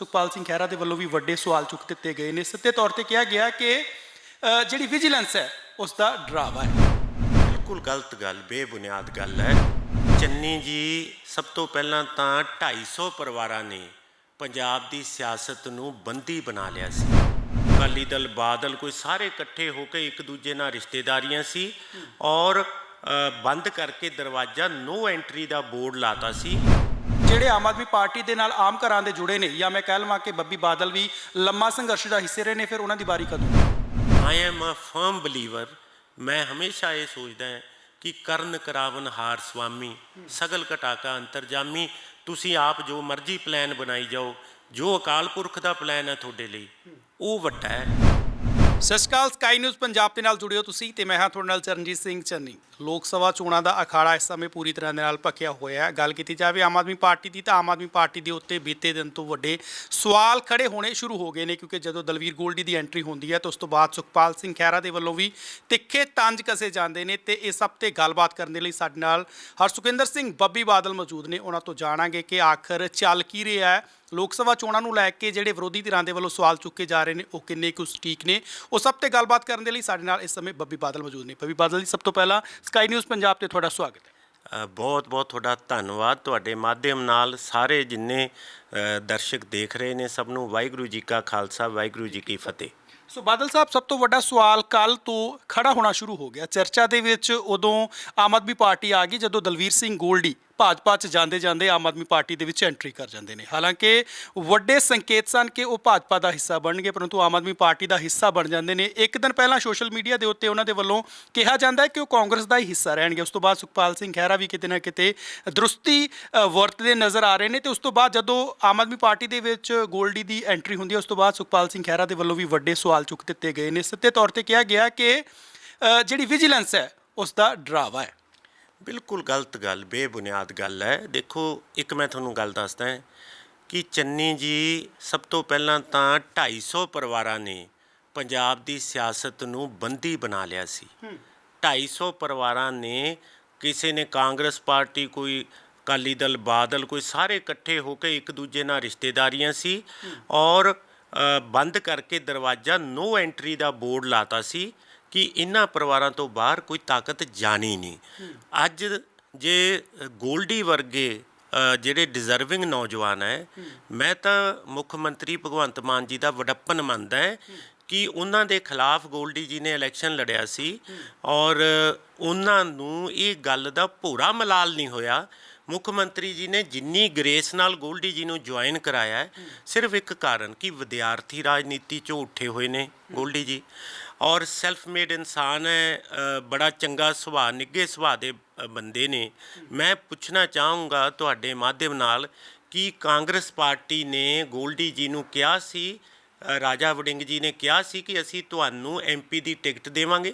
ਸੁਖਪਾਲ ਸਿੰਘ ਖਹਿਰਾ ਦੇ ਵੱਲੋਂ ਵੀ ਵੱਡੇ ਸਵਾਲ ਚੁੱਕ ਦਿੱਤੇ ਗਏ ਨੇ। ਸਿੱਧੇ ਤੌਰ ਤੇ ਕਿਹਾ ਗਿਆ ਕਿ ਜਿਹੜੀ ਵਿਜੀਲੈਂਸ ਹੈ ਉਸ ਦਾ ਡਰਾਵਾ ਹੈ। ਬਿਲਕੁਲ ਗਲਤ ਗੱਲ, ਬੇਬੁਨਿਆਦ ਗੱਲ ਹੈ। ਚੰਨੀ ਜੀ, ਸਭ ਤੋਂ ਪਹਿਲਾਂ ਤਾਂ 250 ਪਰਿਵਾਰਾਂ ਨੇ ਪੰਜਾਬ ਦੀ ਸਿਆਸਤ ਨੂੰ ਬੰਦੀ ਬਣਾ ਲਿਆ ਸੀ। ਅਕਾਲੀ ਦਲ, ਬਾਦਲ ਕੋਈ ਸਾਰੇ ਇਕੱਠੇ ਹੋ ਕੇ ਇੱਕ ਦੂਜੇ ਨਾਲ ਰਿਸ਼ਤੇਦਾਰੀਆਂ ਸੀ ਔਰ ਬੰਦ ਕਰਕੇ ਦਰਵਾਜ਼ਾ ਨੋ ਐਂਟਰੀ ਦਾ ਬੋਰਡ ਲਾਤਾ ਸੀ। ਜਿਹੜੇ ਆਮ ਆਦਮੀ ਪਾਰਟੀ ਦੇ ਨਾਲ ਆਮ ਘਰਾਂ ਦੇ ਜੁੜੇ ਨੇ, ਜਾਂ ਮੈਂ ਕਹਿ ਲਵਾਂ ਕਿ ਬੱਬੀ ਬਾਦਲ ਵੀ ਲੰਮਾ ਸੰਘਰਸ਼ ਦਾ ਹਿੱਸੇ ਰਹੇ ਨੇ, ਫਿਰ ਉਹਨਾਂ ਦੀ ਵਾਰੀ ਕਦੋਂ? I am a firm believer ਮੈਂ ਹਮੇਸ਼ਾ ਇਹ ਸੋਚਦਾ ਹਾਂ ਕਿ ਕਰਨ ਕਰਾਵਨ ਹਾਰ ਸੁਆਮੀ ਸਗਲ ਘਟਾਕਾ ਅੰਤਰਜਾਮੀ, ਤੁਸੀਂ ਆਪ ਜੋ ਮਰਜ਼ੀ ਪਲਾਨ ਬਣਾਈ ਜਾਓ, ਜੋ ਅਕਾਲ ਪੁਰਖ ਦਾ ਪਲਾਨ ਹੈ ਤੁਹਾਡੇ ਲਈ, ਉਹ ਵੱਡਾ ਹੈ। ਸਤਿ ਸ਼੍ਰੀ ਅਕਾਲ ਸਕਾਈ ਨਿਊਜ਼ ਪੰਜਾਬ ਦੇ ਨਾਲ ਜੁੜਿਓ ਤੁਸੀਂ ਤੇ ਮੈਂ ਹਾਂ ਤੁਹਾਡੇ ਨਾਲ ਚਰਨਜੀਤ ਸਿੰਘ ਚੰਨੀ। ਲੋਕ ਸਭਾ ਚੋਣਾਂ ਦਾ ਅਖਾੜਾ ਇਸ ਸਮੇਂ ਪੂਰੀ ਤਰ੍ਹਾਂ ਦੇ ਨਾਲ ਭਖਿਆ ਹੋਇਆ ਹੈ। ਗੱਲ ਕੀਤੀ ਜਾਵੇ ਆਮ ਆਦਮੀ ਪਾਰਟੀ ਦੀ ਤਾਂ ਆਮ ਆਦਮੀ ਪਾਰਟੀ ਦੇ ਉੱਤੇ ਬੀਤੇ ਦਿਨ ਤੋਂ ਵੱਡੇ ਸਵਾਲ ਖੜੇ ਹੋਣੇ ਸ਼ੁਰੂ ਹੋ ਗਏ ਨੇ ਕਿਉਂਕਿ ਜਦੋਂ ਦਲਵੀਰ ਗੋਲਡੀ ਦੀ ਐਂਟਰੀ ਹੁੰਦੀ ਹੈ ਤਾਂ ਉਸ ਤੋਂ ਬਾਅਦ ਸੁਖਪਾਲ ਸਿੰਘ ਖਹਿਰਾ ਦੇ ਵੱਲੋਂ ਵੀ ਤਿੱਖੇ ਤੰਜ ਕਸੇ ਜਾਂਦੇ ਨੇ ਤੇ ਇਸ ਸਭ ਤੇ ਗੱਲਬਾਤ ਕਰਨ ਦੇ ਲਈ ਸਾਡੇ ਨਾਲ ਹਰਸੁਖਿੰਦਰ ਸਿੰਘ ਬੱਬੀ ਬਾਦਲ ਮੌਜੂਦ ਨੇ। ਉਹਨਾਂ ਤੋਂ ਜਾਣਾਂਗੇ ਕਿ ਆਖਰ ਚੱਲ ਕੀ ਰਿਹਾ ਹੈ। ਲੋਕ ਸਭਾ ਚੋਣਾਂ ਨੂੰ ਲੈ ਕੇ ਜਿਹੜੇ ਵਿਰੋਧੀ ਧਿਰਾਂ ਦੇ ਵੱਲੋਂ ਸਵਾਲ ਚੁੱਕੇ ਜਾ ਰਹੇ ਨੇ ਉਹ ਕਿੰਨੇ ਕੁ ਸਟੀਕ ਨੇ? ਉਹ ਸਭ ਤੇ ਗੱਲਬਾਤ ਕਰਨ ਦੇ ਲਈ ਸਾਡੇ ਨਾਲ ਇਸ ਸਮੇਂ ਬੱਬੀ ਬਾਦਲ ਮੌਜੂਦ ਨੇ। ਬੱਬੀ ਬਾਦਲ ਜੀ ਸਭ ਤੋਂ ਪਹਿਲਾਂ ਸਕਾਈ ਨਿਊਜ਼ ਪੰਜਾਬ ਤੇ ਤੁਹਾਡਾ ਸਵਾਗਤ ਹੈ। ਬਹੁਤ ਬਹੁਤ ਤੁਹਾਡਾ ਧੰਨਵਾਦ। ਤੁਹਾਡੇ ਮਾਧਿਅਮ ਨਾਲ ਸਾਰੇ ਜਿੰਨੇ ਦਰਸ਼ਕ ਦੇਖ ਰਹੇ ਨੇ ਸਭ ਨੂੰ ਵਾਹਿਗੁਰੂ ਜੀ ਕਾ ਖਾਲਸਾ ਵਾਹਿਗੁਰੂ ਜੀ ਕੀ ਫਤਿਹ। ਸੋ ਬਾਦਲ ਸਾਹਿਬ ਸਭ ਤੋਂ ਵੱਡਾ ਸਵਾਲ ਕੱਲ ਤੋਂ ਖੜਾ ਹੋਣਾ ਸ਼ੁਰੂ ਹੋ ਗਿਆ। ਚਰਚਾ ਦੇ ਵਿੱਚ ਉਦੋਂ ਆਮ ਆਦਮੀ ਪਾਰਟੀ ਆ ਗਈ ਜਦੋਂ ਦਲਵੀਰ ਸਿੰਘ ਗੋਲਡੀ ਭਾਜਪਾ 'ਚ ਜਾਂਦੇ ਜਾਂਦੇ ਆਮ ਆਦਮੀ ਪਾਰਟੀ ਦੇ ਵਿੱਚ ਐਂਟਰੀ ਕਰ ਜਾਂਦੇ ਨੇ। ਹਾਲਾਂਕਿ ਵੱਡੇ ਸੰਕੇਤ ਸਨ ਕਿ ਉਹ ਭਾਜਪਾ ਦਾ ਹਿੱਸਾ ਬਣਨਗੇ, ਪਰੰਤੂ ਆਮ ਆਦਮੀ ਪਾਰਟੀ ਦਾ ਹਿੱਸਾ ਬਣ ਜਾਂਦੇ ਨੇ। ਇੱਕ ਦਿਨ ਪਹਿਲਾਂ ਸੋਸ਼ਲ ਮੀਡੀਆ ਦੇ ਉੱਤੇ ਉਹਨਾਂ ਦੇ ਵੱਲੋਂ ਕਿਹਾ ਜਾਂਦਾ ਹੈ ਕਿ ਉਹ ਕਾਂਗਰਸ ਦਾ ਹੀ ਹਿੱਸਾ ਰਹਿਣਗੇ। ਉਸ ਤੋਂ ਬਾਅਦ ਸੁਖਪਾਲ ਸਿੰਘ ਖਹਿਰਾ ਵੀ ਕਿਤੇ ਨਾ ਕਿਤੇ ਦਰੁਸਤੀ ਵਰਤਦੇ ਨਜ਼ਰ ਆ ਰਹੇ ਨੇ ਤੇ ਉਸ ਤੋਂ ਬਾਅਦ ਜਦੋਂ ਆਮ ਆਦਮੀ ਪਾਰਟੀ ਦੇ ਵਿੱਚ ਗੋਲਡੀ ਦੀ ਐਂਟਰੀ ਹੁੰਦੀ ਹੈ, ਉਸ ਤੋਂ ਬਾਅਦ ਸੁਖਪਾਲ ਸਿੰਘ ਖਹਿਰਾ ਦੇ ਵੱਲੋਂ ਵੀ ਵੱਡੇ ਸਵਾਲ ਚੁੱਕ ਦਿੱਤੇ ਗਏ ਨੇ। ਸਿੱਧੇ ਤੌਰ ਤੇ ਕਿਹਾ ਗਿਆ ਕਿ ਜਿਹੜੀ ਵਿਜੀਲੈਂਸ ਹੈ, ਉਸ ਦਾ ਡਰਾਵਾ ਹੈ। ਬਿਲਕੁਲ ਗਲਤ ਗੱਲ ਬੇਬੁਨਿਆਦ ਗੱਲ ਹੈ। ਦੇਖੋ ਇੱਕ ਮੈਂ ਤੁਹਾਨੂੰ ਗੱਲ ਦੱਸਦਾ ਕਿ ਚੰਨੀ ਜੀ ਸਭ ਤੋਂ ਪਹਿਲਾਂ ਤਾਂ 250 ਪਰਿਵਾਰਾਂ ਨੇ ਪੰਜਾਬ ਦੀ ਸਿਆਸਤ ਨੂੰ ਬੰਦੀ ਬਣਾ ਲਿਆ ਸੀ। 250 ਪਰਿਵਾਰਾਂ ਨੇ ਕਿਸੇ ਨੇ ਕਾਂਗਰਸ ਪਾਰਟੀ ਕੋਈ ਅਕਾਲੀ ਦਲ ਬਾਦਲ ਕੋਈ ਸਾਰੇ ਇਕੱਠੇ ਹੋ ਕੇ ਇੱਕ ਦੂਜੇ ਨਾਲ ਰਿਸ਼ਤੇਦਾਰੀਆਂ ਸੀ ਔਰ ਬੰਦ ਕਰਕੇ ਦਰਵਾਜ਼ਾ ਨੋ ਐਂਟਰੀ ਦਾ ਬੋਰਡ ਲਾਤਾ ਸੀ। ਕਿ ਇਹਨਾਂ ਪਰਿਵਾਰਾਂ ਤੋਂ ਬਾਹਰ ਕੋਈ ਤਾਕਤ ਜਾਣੀ ਨਹੀਂ। ਅੱਜ ਜੇ ਗੋਲਡੀ ਵਰਗੇ ਜਿਹੜੇ ਡਿਜ਼ਰਵਿੰਗ ਨੌਜਵਾਨ ਹੈ, ਮੈਂ ਤਾਂ ਮੁੱਖ ਮੰਤਰੀ ਭਗਵੰਤ ਮਾਨ ਜੀ ਦਾ ਵਡੱਪਨ ਮੰਨਦਾ ਹੈ ਕਿ ਉਹਨਾਂ ਦੇ ਖਿਲਾਫ ਗੋਲਡੀ ਜੀ ਨੇ ਇਲੈਕਸ਼ਨ ਲੜਿਆ ਸੀ ਔਰ ਉਹਨਾਂ ਨੂੰ ਇਹ ਗੱਲ ਦਾ ਭੂਰਾ ਮਲਾਲ ਨਹੀਂ ਹੋਇਆ। ਮੁੱਖ ਮੰਤਰੀ ਜੀ ਨੇ ਜਿੰਨੀ ਗ੍ਰੇਸ ਨਾਲ ਗੋਲਡੀ ਜੀ ਨੂੰ ਜੁਆਇਨ ਕਰਾਇਆ ਸਿਰਫ ਇੱਕ ਕਾਰਨ ਕਿ ਵਿਦਿਆਰਥੀ ਰਾਜਨੀਤੀ ਚੋਂ ਉੱਠੇ ਹੋਏ ਨੇ ਗੋਲਡੀ ਜੀ। ਔਰ ਸੈਲਫ ਮੇਡ ਇਨਸਾਨ ਹੈ ਬੜਾ ਚੰਗਾ ਸੁਭਾਅ, ਨਿੱਘੇ ਸੁਭਾਅ ਦੇ ਬੰਦੇ ਨੇ। ਮੈਂ ਪੁੱਛਣਾ ਚਾਹੂੰਗਾ ਤੁਹਾਡੇ ਮਾਧਿਅਮ ਨਾਲ ਕਿ ਕਾਂਗਰਸ ਪਾਰਟੀ ਨੇ ਗੋਲਡੀ ਜੀ ਨੂੰ ਕਿਹਾ ਸੀ ਰਾਜਾ ਵੜਿੰਗ ਜੀ ਨੇ ਕਿਹਾ ਸੀ ਕਿ ਅਸੀਂ ਤੁਹਾਨੂੰ ਐਮਪੀ ਦੀ ਟਿਕਟ ਦੇਵਾਂਗੇ।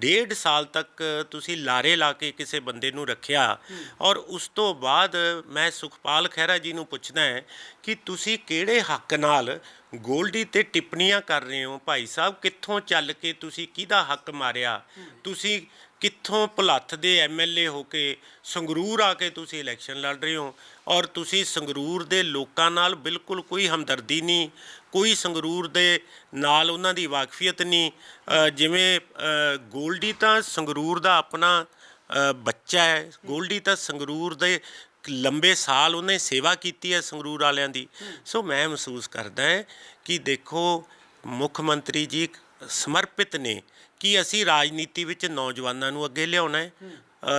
ਡੇਢ ਸਾਲ ਤੱਕ ਤੁਸੀਂ ਲਾਰੇ ਲਾ ਕੇ ਕਿਸੇ ਬੰਦੇ ਨੂੰ ਰੱਖਿਆ। ਔਰ ਉਸ ਤੋਂ ਬਾਅਦ ਮੈਂ ਸੁਖਪਾਲ ਖਹਿਰਾ ਜੀ ਨੂੰ ਪੁੱਛਦਾ ਹੈ ਕਿ ਤੁਸੀਂ ਕਿਹੜੇ ਹੱਕ ਨਾਲ ਗੋਲਡੀ ਤੇ ਟਿੱਪਣੀਆਂ ਕਰ ਰਹੇ ਹੋ? ਭਾਈ ਸਾਹਿਬ, ਕਿੱਥੋਂ ਚੱਲ ਕੇ ਤੁਸੀਂ ਕਿਹਦਾ ਹੱਕ ਮਾਰਿਆ? ਤੁਸੀਂ ਕਿੱਥੋਂ ਭੁਲੱਥ ਦੇ ਐਮਐਲਏ ਹੋ ਕੇ ਸੰਗਰੂਰ ਆ ਕੇ ਤੁਸੀਂ ਇਲੈਕਸ਼ਨ ਲੜ ਰਹੇ ਹੋ? ਔਰ ਤੁਸੀਂ ਸੰਗਰੂਰ ਦੇ ਲੋਕਾਂ ਨਾਲ ਬਿਲਕੁਲ ਕੋਈ ਹਮਦਰਦੀ ਨਹੀਂ, ਕੋਈ ਸੰਗਰੂਰ ਦੇ ਨਾਲ ਉਹਨਾਂ ਦੀ ਵਾਕਫੀਅਤ ਨਹੀਂ। ਜਿਵੇਂ ਗੋਲਡੀ ਤਾਂ ਸੰਗਰੂਰ ਦਾ ਆਪਣਾ ਬੱਚਾ ਹੈ। ਗੋਲਡੀ ਤਾਂ ਸੰਗਰੂਰ ਦੇ ਲੰਬੇ ਸਾਲ ਉਹਨੇ ਸੇਵਾ ਕੀਤੀ ਹੈ ਸੰਗਰੂਰ ਵਾਲਿਆਂ ਦੀ। ਸੋ ਮੈਂ ਮਹਿਸੂਸ ਕਰਦਾ ਹਾਂ ਕਿ ਦੇਖੋ, ਮੁੱਖ ਮੰਤਰੀ ਜੀ ਸਮਰਪਿਤ ਨੇ ਕਿ ਅਸੀਂ ਰਾਜਨੀਤੀ ਵਿੱਚ ਨੌਜਵਾਨਾਂ ਨੂੰ ਅੱਗੇ ਲਿਆਉਣਾ ਹੈ।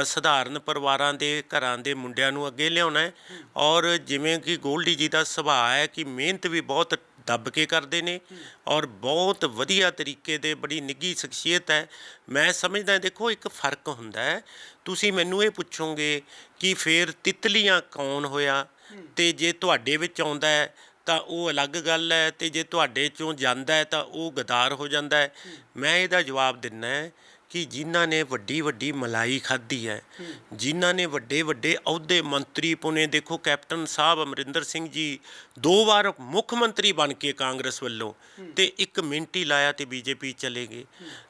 ਸਧਾਰਨ ਪਰਿਵਾਰਾਂ ਦੇ ਘਰਾਂ ਦੇ ਮੁੰਡਿਆਂ ਨੂੰ ਅੱਗੇ ਲਿਆਉਣਾ ਹੈ। ਔਰ ਜਿਵੇਂ ਕਿ ਗੋਲਡੀ ਜੀ ਦਾ ਸੁਭਾਅ ਹੈ ਕਿ ਮਿਹਨਤ ਵੀ ਬਹੁਤ ਦੱਬ ਕੇ ਕਰਦੇ ਨੇ ਔਰ ਬਹੁਤ ਵਧੀਆ ਤਰੀਕੇ ਦੇ ਬੜੀ ਨਿੱਘੀ ਸ਼ਖਸੀਅਤ ਹੈ। ਮੈਂ ਸਮਝਦਾ ਦੇਖੋ, ਇੱਕ ਫ਼ਰਕ ਹੁੰਦਾ ਹੈ। ਤੁਸੀਂ ਮੈਨੂੰ ਇਹ ਪੁੱਛੋਗੇ ਕਿ ਫੇਰ ਤਿਤਲੀਆਂ ਕੌਣ ਹੋਇਆ? ਤੇ ਜੇ ਤੁਹਾਡੇ ਵਿੱਚ ਆਉਂਦਾ ਹੈ, ਤਾਂ ਉਹ ਅਲੱਗ ਗੱਲ ਹੈ। ਤੇ ਜੇ ਤੁਹਾਡੇ ਚੋਂ ਜਾਂਦਾ ਹੈ, ਤਾਂ ਉਹ ਗਦਾਰ ਹੋ ਜਾਂਦਾ ਹੈ। ਮੈਂ ਇਹਦਾ ਜਵਾਬ ਦਿੰਨਾ ਹੈ ਕਿ ਜਿਨ੍ਹਾਂ ਨੇ ਵੱਡੀ ਵੱਡੀ ਮਲਾਈ ਖਾਧੀ ਹੈ, ਜਿਨ੍ਹਾਂ ਨੇ ਵੱਡੇ ਵੱਡੇ ਅਹੁਦੇ ਮੰਤਰੀ ਪੁਣੇ, ਦੇਖੋ ਕੈਪਟਨ ਸਾਹਿਬ ਅਮਰਿੰਦਰ ਸਿੰਘ ਜੀ ਦੋ ਵਾਰ ਮੁੱਖ ਮੰਤਰੀ ਬਣ ਕੇ ਕਾਂਗਰਸ ਵੱਲੋਂ ਤੇ ਇੱਕ ਮਿੰਟ ਹੀ ਲਾਇਆ ਤੇ ਬੀਜੇਪੀ ਚਲੇ ਗਏ।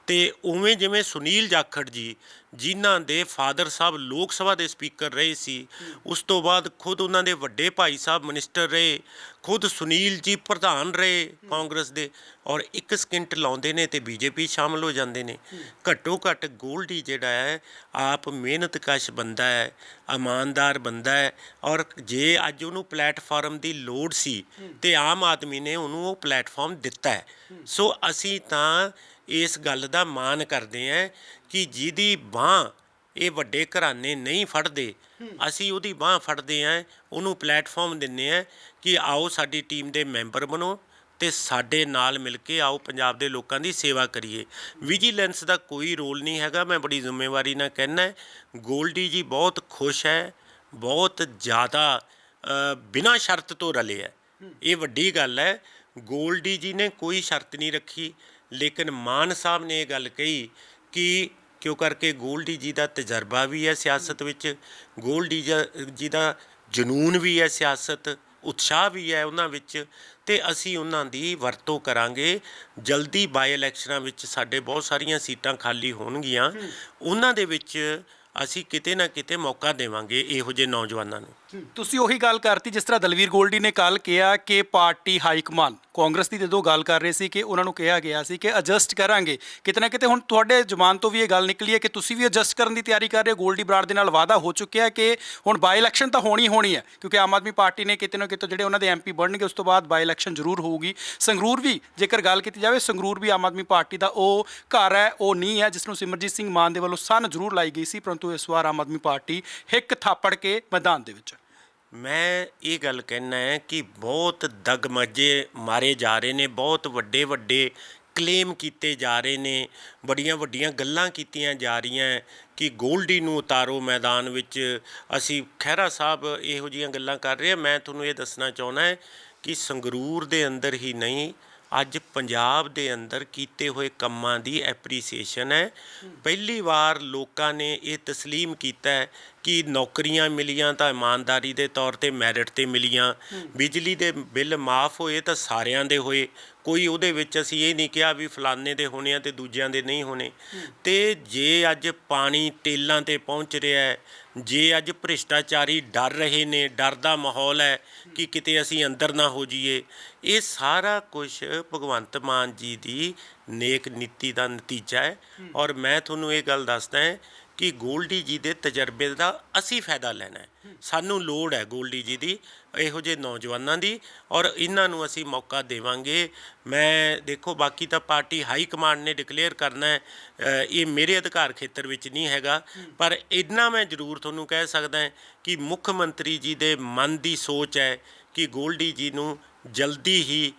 ਤੇ ਉਵੇਂ ਜਿਵੇਂ ਸੁਨੀਲ ਜਾਖੜ ਜੀ, ਜਿਨ੍ਹਾਂ ਦੇ ਫਾਦਰ ਸਾਹਿਬ ਲੋਕ ਸਭਾ ਦੇ ਸਪੀਕਰ ਰਹੇ ਸੀ, ਉਸ ਤੋਂ ਬਾਅਦ ਖੁਦ ਉਹਨਾਂ ਦੇ ਵੱਡੇ ਭਾਈ ਸਾਹਿਬ ਮਿਨਿਸਟਰ ਰਹੇ, ਖੁਦ ਸੁਨੀਲ ਜੀ ਪ੍ਰਧਾਨ ਰਹੇ ਕਾਂਗਰਸ ਦੇ ਔਰ ਇੱਕ ਸਕਿੰਟ ਲਾਉਂਦੇ ਨੇ ਤੇ ਬੀਜੇਪੀ ਸ਼ਾਮਲ ਹੋ ਜਾਂਦੇ ਨੇ। ਘੱਟੋ ਘੱਟ ਗੋਲਡੀ ਜਿਹੜਾ ਹੈ, ਆਪ ਮਿਹਨਤਕਸ਼ ਬੰਦਾ ਹੈ, ਇਮਾਨਦਾਰ ਬੰਦਾ ਹੈ ਔਰ ਜੇ ਅੱਜ ਉਹਨੂੰ ਪਲੇਟਫਾਰਮ ਦੀ ਲੋੜ ਸੀ ਤੇ ਆਮ ਆਦਮੀ ਨੇ ਉਹਨੂੰ ਉਹ ਪਲੇਟਫਾਰਮ ਦਿੱਤਾ ਹੈ। ਸੋ ਅਸੀਂ ਤਾਂ ਇਸ ਗੱਲ ਦਾ ਮਾਣ ਕਰਦੇ ਹਾਂ ਕਿ ਜਿਹਦੀ ਬਾਹ ਇਹ ਵੱਡੇ ਘਰਾਣੇ ਨਹੀਂ ਫੜਦੇ, ਅਸੀਂ ਉਹਦੀ ਬਾਹ ਫੜਦੇ ਆਂ ਉਹਨੂੰ ਪਲੇਟਫਾਰਮ ਦਿੰਨੇ ਆ ਕਿ ਆਓ ਸਾਡੀ ਟੀਮ ਦੇ ਮੈਂਬਰ ਬਣੋ ਤੇ ਸਾਡੇ ਨਾਲ ਮਿਲ ਕੇ ਆਓ, ਪੰਜਾਬ ਦੇ ਲੋਕਾਂ ਦੀ ਸੇਵਾ ਕਰੀਏ। ਵਿਜੀਲੈਂਸ ਦਾ ਕੋਈ ਰੋਲ ਨਹੀਂ ਹੈਗਾ, ਮੈਂ ਬੜੀ ਜ਼ਿੰਮੇਵਾਰੀ ਨਾਲ ਕਹਿਣਾ ਗੋਲਡੀ ਜੀ ਬਹੁਤ ਖੁਸ਼ ਹੈ, ਬਹੁਤ ਜ਼ਿਆਦਾ ਬਿਨਾਂ ਸ਼ਰਤ ਤੋਂ ਰਲੇ ਹੈ। ਇਹ ਵੱਡੀ ਗੱਲ ਹੈ ਗੋਲਡੀ ਜੀ ਨੇ ਕੋਈ ਸ਼ਰਤ ਨਹੀਂ ਰੱਖੀ ਲੇਕਿਨ ਮਾਨ ਸਾਹਿਬ ਨੇ ਇਹ ਗੱਲ ਕਹੀ ਕਿ ਕਿਉਂ ਕਰਕੇ ਗੋਲਡੀ ਜੀ ਦਾ ਤਜਰਬਾ ਵੀ ਹੈ ਸਿਆਸਤ ਵਿੱਚ ਗੋਲਡੀ ਜ- ਜੀ ਦਾ ਜਨੂਨ ਵੀ ਹੈ ਸਿਆਸਤ ਉਤਸ਼ਾਹ ਵੀ ਹੈ ਉਹਨਾਂ ਵਿੱਚ ਤੇ ਅਸੀਂ ਉਹਨਾਂ ਦੀ ਵਰਤੋਂ ਕਰਾਂਗੇ। ਜਲਦੀ ਬਾਈ ਇਲੈਕਸ਼ਨਾਂ ਵਿੱਚ ਸਾਡੇ ਬਹੁਤ ਸਾਰੀਆਂ ਸੀਟਾਂ ਖਾਲੀ ਹੋਣਗੀਆਂ। ਉਹਨਾਂ ਦੇ ਵਿੱਚ ਅਸੀਂ ਕਿਤੇ ਨਾ ਕਿਤੇ ਮੌਕਾ ਦੇਵਾਂਗੇ ਇਹੋ ਜਿਹੇ ਨੌਜਵਾਨਾਂ ਨੂੰ। ਤੁਸੀਂ ਉਹੀ ਗੱਲ ਕਰਤੀ ਜਿਸ ਤਰ੍ਹਾਂ ਦਲਵੀਰ ਗੋਲਡੀ ਨੇ ਕੱਲ ਕਿਹਾ ਕਿ ਪਾਰਟੀ ਹਾਈ ਕਮਾਨ ਕਾਂਗਰਸ ਦੀ ਜਦੋਂ ਗੱਲ ਕਰ ਰਹੇ ਸੀ ਕਿ ਉਹਨਾਂ ਨੂੰ ਕਿਹਾ ਗਿਆ ਸੀ ਕਿ ਐਡਜਸਟ ਕਰਾਂਗੇ। ਕਿਤੇ ਨਾ ਕਿਤੇ ਹੁਣ ਤੁਹਾਡੇ ਜ਼ੁਬਾਨ ਤੋਂ ਵੀ ਇਹ ਗੱਲ ਨਿਕਲੀ ਹੈ ਕਿ ਤੁਸੀਂ ਵੀ ਐਡਜਸਟ ਕਰਨ ਦੀ ਤਿਆਰੀ ਕਰ ਰਹੇ ਹੋ। ਗੋਲਡੀ ਬਰਾੜ ਦੇ ਨਾਲ ਵਾਅਦਾ ਹੋ ਚੁੱਕਿਆ ਕਿ ਹੁਣ ਬਾਈ ਇਲੈਕਸ਼ਨ ਤਾਂ ਹੋਣੀ ਹੋਣੀ ਹੈ, ਕਿਉਂਕਿ ਆਮ ਆਦਮੀ ਪਾਰਟੀ ਨੇ ਕਿਤੇ ਨਾ ਕਿਤੇ ਜਿਹੜੇ ਉਹਨਾਂ ਦੇ ਐਮਪੀ ਬਣਨਗੇ, ਉਸ ਤੋਂ ਬਾਅਦ ਬਾਈ ਇਲੈਕਸ਼ਨ ਜ਼ਰੂਰ ਹੋਊਗੀ। ਸੰਗਰੂਰ ਵੀ ਜੇਕਰ ਗੱਲ ਕੀਤੀ ਜਾਵੇ, ਸੰਗਰੂਰ ਵੀ ਆਮ ਆਦਮੀ ਪਾਰਟੀ ਦਾ ਉਹ ਘਰ ਹੈ, ਉਹ ਨਹੀਂ ਹੈ, ਜਿਸ ਨੂੰ ਸਿਮਰਜੀਤ ਸਿੰਘ ਮਾਨ ਦੇ ਵੱਲੋਂ ਸਨ ਜ਼ਰੂਰ ਲਾਈ ਗਈ ਸੀ, ਪਰੰਤੂ ਇਸ ਵਾਰ ਆਮ ਆਦਮੀ ਪਾਰਟੀ ਹਿੱਕ ਥਾਪੜ ਕੇ ਮੈਦਾਨ ਦੇ ਵਿੱਚ? ਮੈਂ ਇਹ ਗੱਲ ਕਹਿਣਾ ਹੈ ਕਿ ਬਹੁਤ ਦਗਮੱਜੇ ਮਾਰੇ ਜਾ ਰਹੇ ਨੇ, ਬਹੁਤ ਵੱਡੇ ਵੱਡੇ ਕਲੇਮ ਕੀਤੇ ਜਾ ਰਹੇ ਨੇ, ਬੜੀਆਂ ਵੱਡੀਆਂ ਗੱਲਾਂ ਕੀਤੀਆਂ ਜਾ ਰਹੀਆਂ ਕਿ ਗੋਲਡੀ ਨੂੰ ਉਤਾਰੋ ਮੈਦਾਨ ਵਿੱਚ। ਅਸੀਂ ਖਹਿਰਾ ਸਾਹਿਬ ਇਹੋ ਜਿਹੀਆਂ ਗੱਲਾਂ ਕਰ ਰਹੇ ਆ ਮੈਂ ਤੁਹਾਨੂੰ ਇਹ ਦੱਸਣਾ ਚਾਹੁੰਦਾ ਹੈ ਕਿ ਸੰਗਰੂਰ ਦੇ ਅੰਦਰ ਹੀ ਨਹੀਂ ਅੱਜ ਪੰਜਾਬ ਦੇ ਅੰਦਰ ਕੀਤੇ ਹੋਏ ਕੰਮਾਂ ਦੀ ਐਪਰੀਸੀਏਸ਼ਨ ਹੈ ਪਹਿਲੀ ਵਾਰ ਲੋਕਾਂ ਨੇ ਇਹ تسلیم ਕੀਤਾ ਹੈ ਕਿ ਨੌਕਰੀਆਂ ਮਿਲੀਆਂ ਤਾਂ ਇਮਾਨਦਾਰੀ ਦੇ ਤੌਰ ਤੇ ਮੈਰਿਟ ਤੇ ਮਿਲੀਆਂ ਬਿਜਲੀ ਦੇ ਬਿੱਲ ਮਾਫ ਹੋਏ ਤਾਂ ਸਾਰਿਆਂ ਦੇ ਹੋਏ ਕੋਈ ਉਹਦੇ ਵਿੱਚ ਅਸੀਂ ਇਹ ਨਹੀਂ ਕਿਹਾ ਵੀ ਫਲਾਣੇ ਦੇ ਹੋਣੇ ਆ ਤੇ ਦੂਜਿਆਂ ਦੇ ਨਹੀਂ ਹੋਣੇ ਤੇ ਜੇ ਅੱਜ ਪਾਣੀ ਤੇਲਾਂ ਤੇ ਪਹੁੰਚ ਰਿਹਾ ਹੈ ਜੇ ਅੱਜ ਭ੍ਰਿਸ਼ਟਾਚਾਰੀ ਡਰ ਰਹੇ ਨੇ, ਡਰ ਦਾ ਮਾਹੌਲ ਹੈ ਕਿ ਕਿਤੇ ਅਸੀਂ ਅੰਦਰ ਨਾ ਹੋ ਜਾਈਏ, ਇਹ ਸਾਰਾ ਕੁਝ ਭਗਵੰਤ ਮਾਨ ਜੀ ਦੀ ਨੇਕ ਨੀਤੀ ਦਾ ਨਤੀਜਾ ਹੈ। ਔਰ ਮੈਂ ਤੁਹਾਨੂੰ ਇਹ ਗੱਲ ਦੱਸਦਾ ਹਾਂ ਕਿ ਗੋਲਡੀ ਜੀ ਦੇ ਤਜਰਬੇ ਦਾ ਅਸੀਂ ਫਾਇਦਾ ਲੈਣਾ ਹੈ। ਸਾਨੂੰ ਲੋੜ ਹੈ ਗੋਲਡੀ ਜੀ ਦੀ, ਇਹੋ ਜਿਹੇ ਨੌਜਵਾਨਾਂ ਦੀ ਔਰ ਇਹਨਾਂ ਨੂੰ ਅਸੀਂ ਮੌਕਾ ਦੇਵਾਂਗੇ। ਮੈਂ ਦੇਖੋ, ਬਾਕੀ ਤਾਂ ਪਾਰਟੀ ਹਾਈ ਕਮਾਂਡ ਨੇ ਡਿਕਲੇਅਰ ਕਰਨਾ ਹੈ। ਇਹ ਮੇਰੇ ਅਧਿਕਾਰ ਖੇਤਰ ਵਿੱਚ ਨਹੀਂ ਹੈਗਾ। ਪਰ ਇੰਨਾ ਮੈਂ ਜ਼ਰੂਰ ਤੁਹਾਨੂੰ ਕਹਿ ਸਕਦਾ ਹਾਂ ਕਿ ਮੁੱਖ ਮੰਤਰੀ ਜੀ ਦੇ ਮਨ ਦੀ ਸੋਚ ਹੈ ਕਿ ਗੋਲਡੀ ਜੀ ਨੂੰ ਜਲਦੀ ਹੀ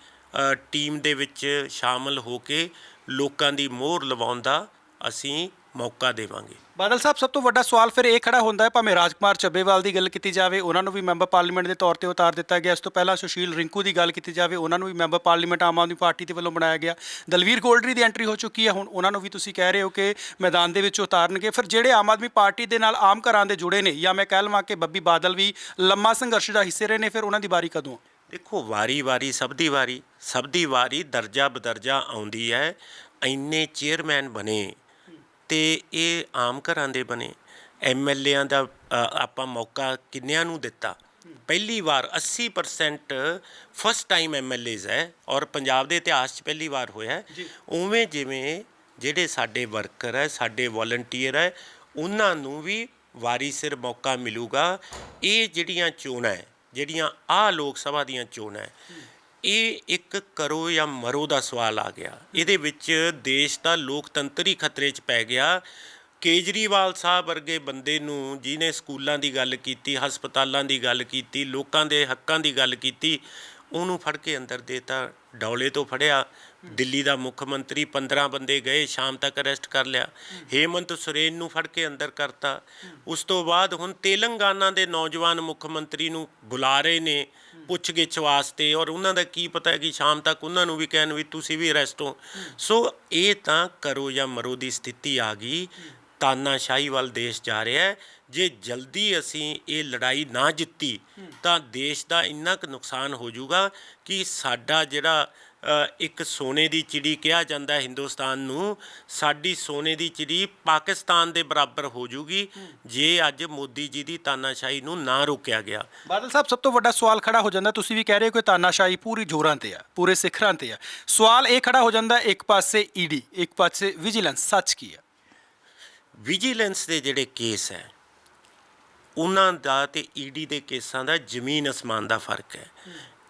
ਟੀਮ ਦੇ ਵਿੱਚ ਸ਼ਾਮਲ ਹੋ ਕੇ ਲੋਕਾਂ ਦੀ ਮੋਹਰ ਲਵਾਉਣ ਦਾ ਅਸੀਂ ਮੌਕਾ ਦੇਵਾਂਗੇ। ਬਾਦਲ ਸਾਹਿਬ, ਸਭ ਤੋਂ ਵੱਡਾ ਸਵਾਲ ਫਿਰ ਇਹ ਖੜਾ ਹੁੰਦਾ ਹੈ, ਭਾਵੇਂ ਰਾਜਕੁਮਾਰ ਚੱਬੇਵਾਲ ਦੀ ਗੱਲ ਕੀਤੀ ਜਾਵੇ, ਉਹਨਾਂ ਨੂੰ ਵੀ ਮੈਂਬਰ ਪਾਰਲੀਮੈਂਟ ਦੇ ਤੌਰ ਤੇ ਉਤਾਰ ਦਿੱਤਾ ਗਿਆ। ਇਸ ਤੋਂ ਪਹਿਲਾਂ ਸੁਸ਼ੀਲ ਰਿੰਕੂ ਦੀ ਗੱਲ ਕੀਤੀ ਜਾਵੇ, ਉਹਨਾਂ ਨੂੰ ਵੀ member parliament Aam Aadmi party ਦੇ ਵੱਲੋਂ ਬਣਾਇਆ ਗਿਆ। ਦਲਵੀਰ ਗੋਲਡਰੀ ਦੀ ਐਂਟਰੀ ਹੋ ਚੁੱਕੀ ਹੈ, ਹੁਣ ਉਹਨਾਂ ਨੂੰ ਵੀ ਤੁਸੀਂ ਕਹਿ ਰਹੇ ਹੋ ਕਿ ਮੈਦਾਨ ਦੇ ਵਿੱਚ ਉਤਾਰਨਗੇ। ਫਿਰ ਜਿਹੜੇ ਆਮ ਆਦਮੀ ਪਾਰਟੀ ਦੇ ਨਾਲ ਆਮ ਘਰਾਂ ਦੇ ਜੁੜੇ ਨੇ, ਜਾਂ ਮੈਂ ਕਹਿ ਲਵਾਂ ਕਿ ਬੱਬੀ ਬਾਦਲ ਵੀ ਲੰਮਾ ਸੰਘਰਸ਼ ਦਾ ਹਿੱਸੇ ਰਹੇ ਨੇ, ਫਿਰ ਉਹਨਾਂ ਦੀ ਵਾਰੀ ਕਦੋਂ ਦੇਖੋ, ਵਾਰੀ-ਵਾਰੀ, ਸਭ ਦੀ ਵਾਰੀ, ਸਭ ਦੀ ਵਾਰੀ ਦਰਜਾ ਬਦਰਜਾ ਆਉਂਦੀ ਹੈ। ਇੰਨੇ ਚੇਅਰਮੈਨ ਬਣੇ ਤੇ ਇਹ ਆਮ ਘਰਾਂ ਦੇ ਬਣੇ ਐਮਐਲਏਆਂ ਦਾ ਆਪਾਂ ਮੌਕਾ ਕਿੰਨਿਆਂ ਨੂੰ ਦਿੱਤਾ? ਪਹਿਲੀ ਵਾਰ 80% ਫਸਟ ਟਾਈਮ ਐਮਐਲਏਜ਼ ਹੈ ਔਰ ਪੰਜਾਬ ਦੇ ਇਤਿਹਾਸ 'ਚ ਪਹਿਲੀ ਵਾਰ ਹੋਇਆ ਹੈ। ਉਵੇਂ ਜਿਵੇਂ ਜਿਹੜੇ ਸਾਡੇ ਵਰਕਰ ਹੈ ਸਾਡੇ ਵੋਲੰਟੀਅਰ ਹੈ ਉਹਨਾਂ ਨੂੰ ਵੀ ਵਾਰੀ ਸਿਰ ਮੌਕਾ ਮਿਲੂਗਾ। ਇਹ ਜਿਹੜੀਆਂ ਚੋਣਾਂ ਹੈ ਜਿਹੜੀਆਂ ਆ ਲੋਕ ਸਭਾ ਦੀਆਂ ਚੋਣਾਂ ਹੈ ਇਹ ਇੱਕ ਕਰੋ ਜਾਂ ਮਰੋ ਦਾ ਸਵਾਲ ਆ ਗਿਆ। ਇਹਦੇ ਵਿੱਚ ਦੇਸ਼ ਦਾ ਲੋਕਤੰਤਰੀ ਖਤਰੇ 'ਚ ਪੈ ਗਿਆ। ਕੇਜਰੀਵਾਲ ਸਾਹਿਬ ਵਰਗੇ ਬੰਦੇ ਨੂੰ ਜਿਨੇ ਸਕੂਲਾਂ ਦੀ ਗੱਲ ਕੀਤੀ, ਹਸਪਤਾਲਾਂ ਦੀ ਗੱਲ ਕੀਤੀ, ਲੋਕਾਂ ਦੇ ਹੱਕਾਂ ਦੀ ਗੱਲ ਕੀਤੀ, ਉਹਨੂੰ ਫੜ ਕੇ ਅੰਦਰ ਦੇਤਾ, ਡੌਲੇ ਤੋਂ ਫੜਿਆ। ਦਿੱਲੀ ਦਾ ਮੁੱਖ ਮੰਤਰੀ 15 ਬੰਦੇ ਗਏ, ਸ਼ਾਮ ਤੱਕ ਅਰੈਸਟ ਕਰ ਲਿਆ। ਹੇਮੰਤ ਸੁਰੇਨ ਨੂੰ ਫੜ ਕੇ ਅੰਦਰ ਕਰਤਾ। ਉਸ ਤੋਂ ਬਾਅਦ ਹੁਣ ਤੇਲੰਗਾਨਾ ਦੇ ਨੌਜਵਾਨ ਮੁੱਖ ਮੰਤਰੀ ਨੂੰ ਬੁਲਾ ਰਹੇ ਨੇ। ਪੁੱਛਗਿੱਛ ਵਾਸਤੇ ਔਰ ਉਹਨਾਂ ਦਾ ਕੀ ਪਤਾ ਹੈ ਕਿ ਸ਼ਾਮ ਤੱਕ ਉਹਨਾਂ ਨੂੰ ਵੀ ਕਹਿਣ ਵੀ ਤੁਸੀਂ ਵੀ ਅਰੈਸਟ ਹੋ। ਸੋ ਇਹ ਤਾਂ ਕਰੋ ਜਾਂ ਮਰੋ ਦੀ ਸਥਿਤੀ ਆ ਗਈ। ਤਾਨਾਸ਼ਾਹੀ ਵੱਲ ਦੇਸ਼ ਜਾ ਰਿਹਾ ਹੈ। ਜੇ ਜਲਦੀ ਅਸੀਂ ਇਹ ਲੜਾਈ ਨਾ ਜਿੱਤੀ, ਤਾਂ ਦੇਸ਼ ਦਾ ਇੰਨਾ ਕੁ ਨੁਕਸਾਨ ਹੋ ਜਾਊਗਾ ਕਿ ਸਾਡਾ ਜਿਹੜਾ ਇੱਕ ਸੋਨੇ ਦੀ ਚਿੜੀ ਕਿਹਾ ਜਾਂਦਾ ਹੈ ਹਿੰਦੁਸਤਾਨ ਨੂੰ ਸਾਡੀ ਸੋਨੇ ਦੀ ਚਿੜੀ ਪਾਕਿਸਤਾਨ ਦੇ ਬਰਾਬਰ ਹੋ ਜਾਊਗੀ ਜੇ ਅੱਜ ਮੋਦੀ ਜੀ ਦੀ ਤਾਨਾਸ਼ਾਹੀ ਨੂੰ ਨਾ ਰੋਕਿਆ ਗਿਆ। ਬਾਦਲ ਸਾਹਿਬ ਸਭ ਤੋਂ ਵੱਡਾ ਸਵਾਲ ਖੜਾ ਹੋ ਜਾਂਦਾ ਤੁਸੀਂ ਵੀ ਕਹਿ ਰਹੇ ਹੋ ਕਿ ਤਾਨਾਸ਼ਾਹੀ ਪੂਰੀ ਜੋਰਾਂ ਤੇ ਆ ਪੂਰੇ ਸਿਖਰਾਂ ਤੇ ਆ। ਸਵਾਲ ਇਹ ਖੜਾ ਹੋ ਜਾਂਦਾ ਇੱਕ ਪਾਸੇ ਈਡੀ ਇੱਕ ਪਾਸੇ ਵਿਜੀਲੈਂਸ ਸੱਚ ਕੀ ਆ? ਵਿਜੀਲੈਂਸ ਦੇ ਜਿਹੜੇ ਕੇਸ ਹੈ ਉਹਨਾਂ ਦਾ ਤੇ ਈਡੀ ਦੇ ਕੇਸਾਂ ਦਾ ਜ਼ਮੀਨ ਅਸਮਾਨ ਦਾ ਫ਼ਰਕ ਹੈ।